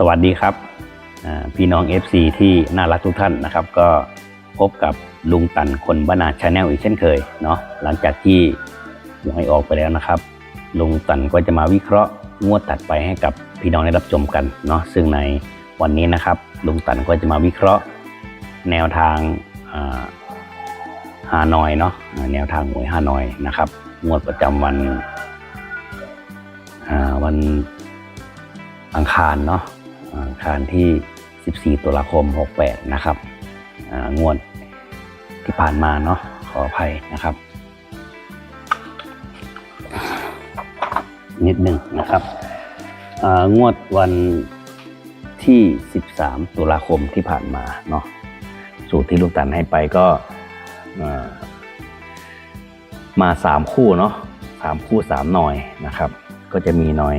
สวัสดีครับพี่น้อง FC ที่น่ารักทุกท่านนะครับ ก็พบกับลุงตันคนบ้านาชาแนลอีกเช่นเคยเนาะหลังจากที่หวยออกไปแล้วนะครับ ลุงตันก็จะมาวิเคราะห์งวดตัดไปให้กับพี่น้องได้รับชมกันเนาะซึ่งในวันนี้นะครับ ลุงตันก็จะมาวิเคราะห์ แนวทางอ่าฮานอยเนาะแนวทางหวยฮานอยนะครับ งวดประจำวันวันอังคารเนาะ อังคารที่ 14 ตุลาคม 68 นะครับงวดที่ผ่านมาเนาะขออภัยนะครับ นิดหนึ่งนะครับงวดวันที่ 13 ตุลาคมที่ผ่านมาเนาะสูตรที่ลูกตันให้ไปก็อ่ามา3คู่เนาะสามคู่3หน่อยนะครับ ก็จะมีหน่อย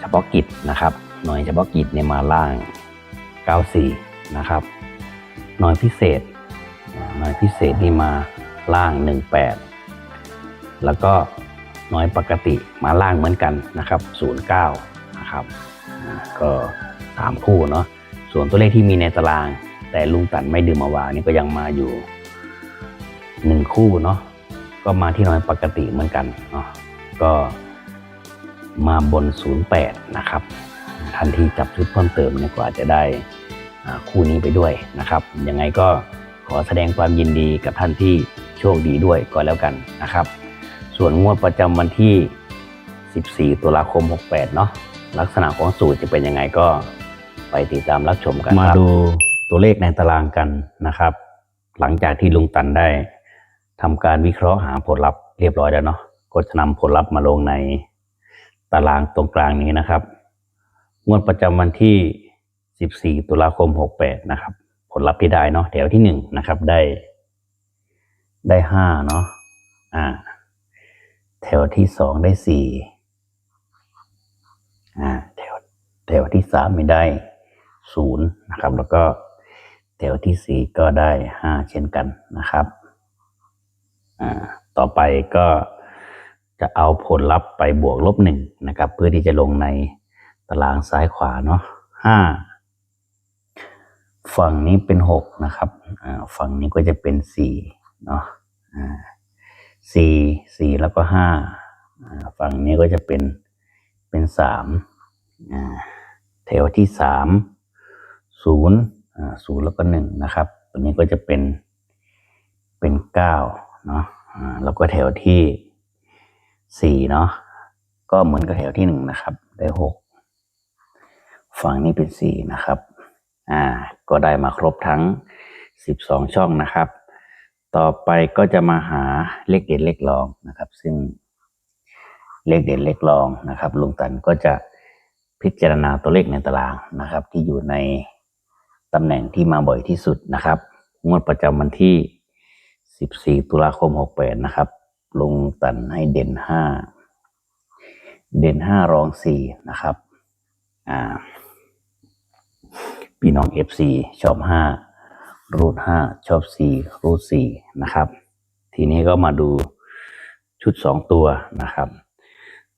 เฉพาะกิจนะครับ หน่วยเฉพาะกิจเนี่ยมาล่าง 94 นะครับ หน่วยพิเศษ หน่วยพิเศษนี่มาล่าง 18 แล้วก็หน่วยปกติมาล่างเหมือนกันนะครับ 09 นะครับอ่าก็3คู่เนาะ ส่วนตัวเลขที่มีในตาราง แต่ลุงตันไม่ดึงมมาวางนี่ก็ยังมาอยู่1คู่เนาะ ก็มาที่หน่วยปกติเหมือนกันเนาะ ก็มาบน 08 นะครับ ทันทีจับชุดเพิ่มเติมเนี่ยก็อาจจะได้คู่นี้ไปด้วยนะครับ ยังไงก็ขอแสดงความยินดีกับท่านที่โชคดีด้วยก็แล้วกันนะครับ ส่วนงวดประจำวันที่ 14 ตุลาคม 68 เนาะลักษณะของสูตรจะเป็นยังไงก็ไปติดตามรับชมกันมาดูตัวเลขในตารางกันนะครับ หลังจากที่ลุงตันได้ทำการวิเคราะห์หาผลลัพธ์เรียบร้อยแล้วเนาะก็จะนำผลลัพธ์มาลงในตารางตรงกลางนี้นะครับ งวดประจำวันที่ 14 ตุลาคม 68 นะครับ ผลลัพธ์ที่ได้เนาะแถวที่ 1 นะครับ ได้ ได้ 5 เนาะอ่า แถวที่ 2 ได้ 4 อ่า แถว แถวที่ 3 ไม่ได้ 0 นะครับ แล้วก็แถวที่ 4 ก็ได้ 5 เช่นกันนะครับ อ่า ต่อไปก็จะเอาผลลัพธ์ไปบวกลบหนึ่งนะครับ เพื่อที่จะลงใน ตารางซ้ายขวาเนาะห้าฝั่งนี้เป็นหกนะครับฝั่งนี้ก็จะเป็นสี่เนาะสี่สี่แล้วก็ห้าฝั่งนี้ก็จะเป็นเป็นสามแถวที่สามศูนย์ศูนย์แล้วก็หนึ่งนะครับ ตัวนี้ก็จะเป็นเป็นเก้าเนาะแล้วก็แถวที่สี่เนาะก็เหมือนกับแถวที่หนึ่งนะครับ ได้หก ฝั่งนี้เป็นสี่นะครับ อ่า ก็ได้มาครบทั้งสิบองช่องนะครับ ต่อไปก็จะมาหาเลขเด่นเลขรองนะครับ ซึ่งเลขเด่นเลขรองนะครับ ลุงตันก็จะพิจารณาตัวเลขในตารางนะครับ ที่อยู่ในตำแหน่งที่มาบ่อยที่สุดนะครับ งวดประจำวันที่ 14 ตุลาคม 68 นะครับลุงตันให้เด่น 5 เด่น 5 รอง 4 นะครับ อ่า พี่น้อง FC ชอบ5รูท5ชอบ4รูท4นะครับ ทีนี้ก็มาดูชุด 2 ตัวนะครับ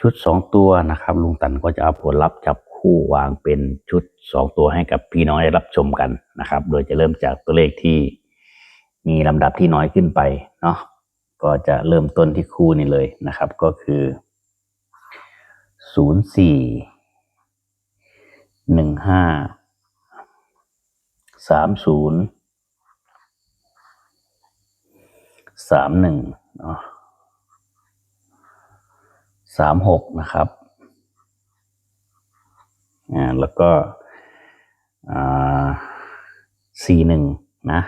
ชุด 2 ตัวนะครับ ลุงตันก็จะเอาผลลัพธ์จับคู่วางเป็นชุด 2 ตัวให้กับพี่น้องได้รับชมกันนะครับ โดยจะเริ่มจากตัวเลขที่มีลำดับที่น้อยขึ้นไปเนาะก็จะเริ่มต้นที่คู่นี้เลยนะครับ ก็คือศูนย์สี่หนึ่งห้า สามศูนย์สามหนึ่งเนาะสามหกนะครับอ่าแล้วก็อ่าสี่หนึ่งนะ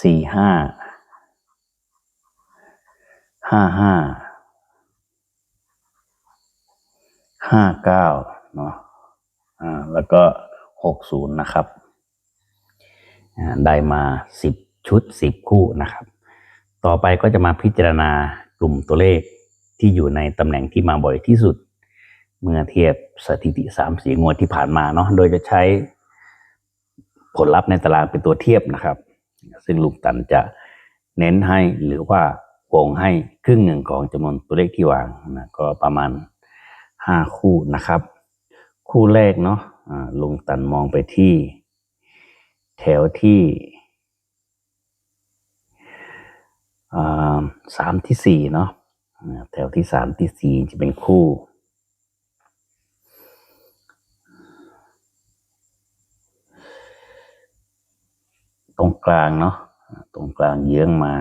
สี่ห้าห้าห้าห้าเก้าเนาะ อ่าแล้วก็หกศูนย์นะครับอ่าได้มาสิบชุดสิบคู่นะครับ ต่อไปก็จะมาพิจารณากลุ่มตัวเลขที่อยู่ในตำแหน่งที่มาบ่อยที่สุด เมื่อเทียบสถิติสามสีงวดที่ผ่านมาเนาะโดยจะใช้ผลลัพธ์ในตารางเป็นตัวเทียบนะครับ ซึ่งลุงตันจะเน้นให้หรือว่าวงให้ครึ่งหนึ่งของจำนวนตัวเลขที่วางนะก็ประมาณห้าคู่นะครับ คู่แรกเนาะลุงตันมองไปที่ แถวที่สามที่สี่เนาะแถวที่สามที่สี่จะเป็นคู่ ตรงกลางเนาะตรงกลางเยื้องมา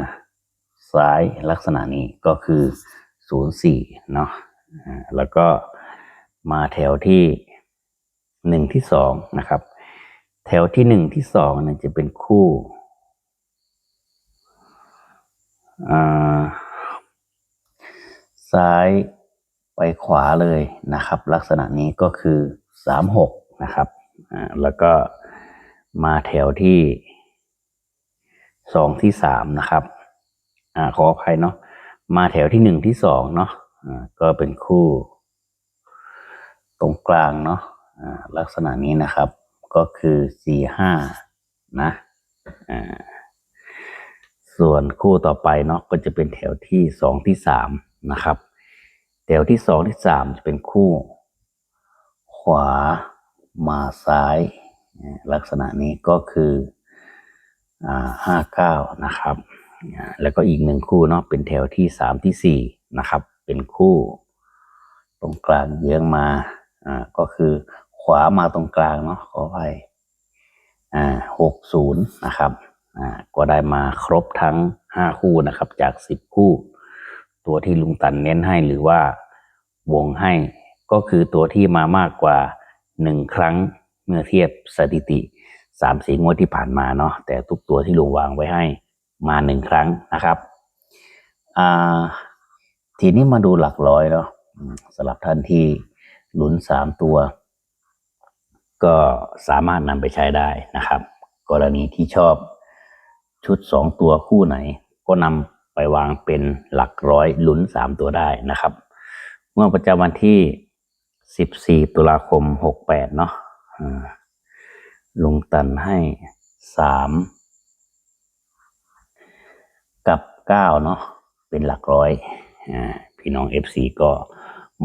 ซ้ายลักษณะนี้ก็คือศูนย์สี่เนาะแล้วก็มาแถวที่ หนึ่งที่สองนะครับ แถวที่หนึ่งที่สองเนี่ยจะเป็นคู่อ่าซ้ายไปขวาเลยนะครับ ลักษณะนี้ก็คือสามหกนะครับอ่าแล้วก็มาแถวที่สองที่สามนะครับอ่าขออภัยเนาะมาแถวที่หนึ่งที่สองเนาะอ่าก็เป็นคู่ ตรงกลางเนาะ ลักษณะนี้นะครับ ก็คือสี่ห้านะส่วนคู่ต่อไปเนาะก็จะเป็นแถวที่สองที่สามนะครับ แถวที่สองที่สามจะเป็นคู่ ขวามาซ้าย ลักษณะนี้ก็คือห้าเก้านะครับ แล้วก็อีกหนึ่งคู่เนาะเป็นแถวที่สามที่สี่นะครับ เป็นคู่ ตรงกลางเยื้องมาอ่าก็คือ ขวามาตรงกลางเนาะขออภัยอ่าหกศูนย์นะครับอ่าก็ได้มาครบทั้งห้าคู่นะครับ จากสิบคู่ ตัวที่ลุงตันเน้นให้หรือว่าวงให้ก็คือตัวที่มามากกว่าหนึ่งครั้งเมื่อเทียบสถิติสามสีงวดที่ผ่านมาเนาะแต่ทุกตัวที่ลุงวางไว้ให้มาหนึ่งครั้งนะครับอ่าทีนี้มาดูหลักร้อยเนาะสำหรับท่านที่ลุ้นสามตัว ก็สามารถนำไปใช้ได้นะครับ กรณีที่ชอบชุดสองตัวคู่ไหน ก็นำไปวางเป็นหลักร้อยลุ้นสามตัวได้นะครับเมื่อประจำวันที่สิบสี่ตุลาคมหกแปดเนาะลุงตันให้สามกับเก้าเนาะเป็นหลักร้อยอพี่น้อง FC ก็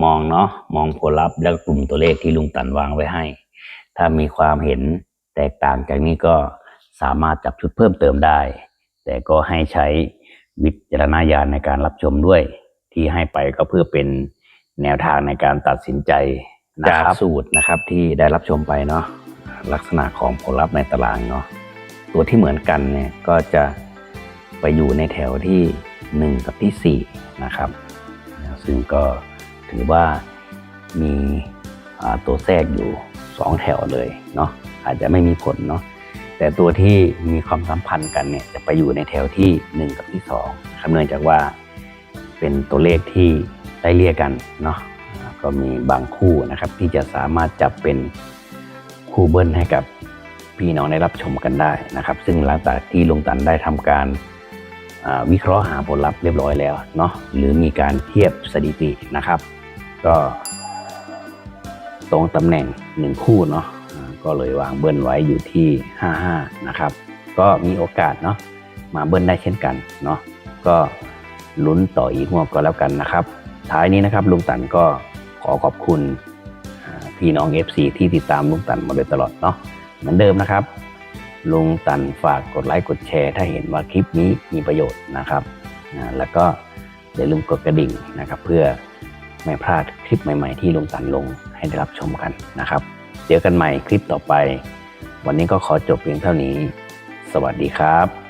มองเนาะมองผลลัพธ์และกลุ่มตัวเลขที่ลุงตันวางไว้ให้ ถ้ามีความเห็นแตกต่างจากนี้ก็สามารถจับชุดเพิ่มเติมได้ แต่ก็ให้ใช้วิจารณญาณในการรับชมด้วย ที่ให้ไปก็เพื่อเป็นแนวทางในการตัดสินใจจากสูตรนะครับที่ได้รับชมไปเนาะลักษณะของผลลัพธ์ในตารางเนาะตัวที่เหมือนกันเนี่ยก็จะไปอยู่ในแถวที่หนึ่งกับที่สี่นะครับ ซึ่งก็ถือว่ามีตัวแทรกอยู่ สองแถวเลยเนาะอาจจะไม่มีผลเนาะแต่ตัวที่มีความสัมพันธ์กันเนี่ยจะไปอยู่ในแถวที่หนึ่งกับที่สองครับเนื่องจากว่าเป็นตัวเลขที่ได้เรียกกันเนาะก็มีบางคู่นะครับที่จะสามารถจับเป็นคู่เบิ้ลให้กับพี่น้องได้รับชมกันได้นะครับ ซึ่งหลังจากที่ลงตันได้ทำการวิเคราะห์หาผลลัพธ์เรียบร้อยแล้วเนาะหรือมีการเทียบสถิตินะครับ ก็ ตรงตำแหน่งหนึ่งคู่เนาะก็เลยวางเบิ้ลไว้อยู่ที่ 55 นะครับ ก็มีโอกาสเนาะมาเบิ้ลได้เช่นกันเนาะก็ลุ้นต่ออีกงวดก็แล้วกันนะครับ ท้ายนี้นะครับลุงตันก็ขอขอบคุณพี่น้อง FC ที่ติดตามลุงตันมาโดยตลอดเนาะเหมือนเดิมนะครับลุงตันฝากกดไลค์กดแชร์ถ้าเห็นว่าคลิปนี้มีประโยชน์นะครับ แล้วก็อย่าลืมกดกระดิ่งนะครับ เพื่อไม่พลาดคลิปใหม่ ๆ ที่ลุงตันลง ให้ได้รับชมกันนะครับ เจอกันใหม่คลิปต่อไป วันนี้ก็ขอจบเพียงเท่านี้ สวัสดีครับ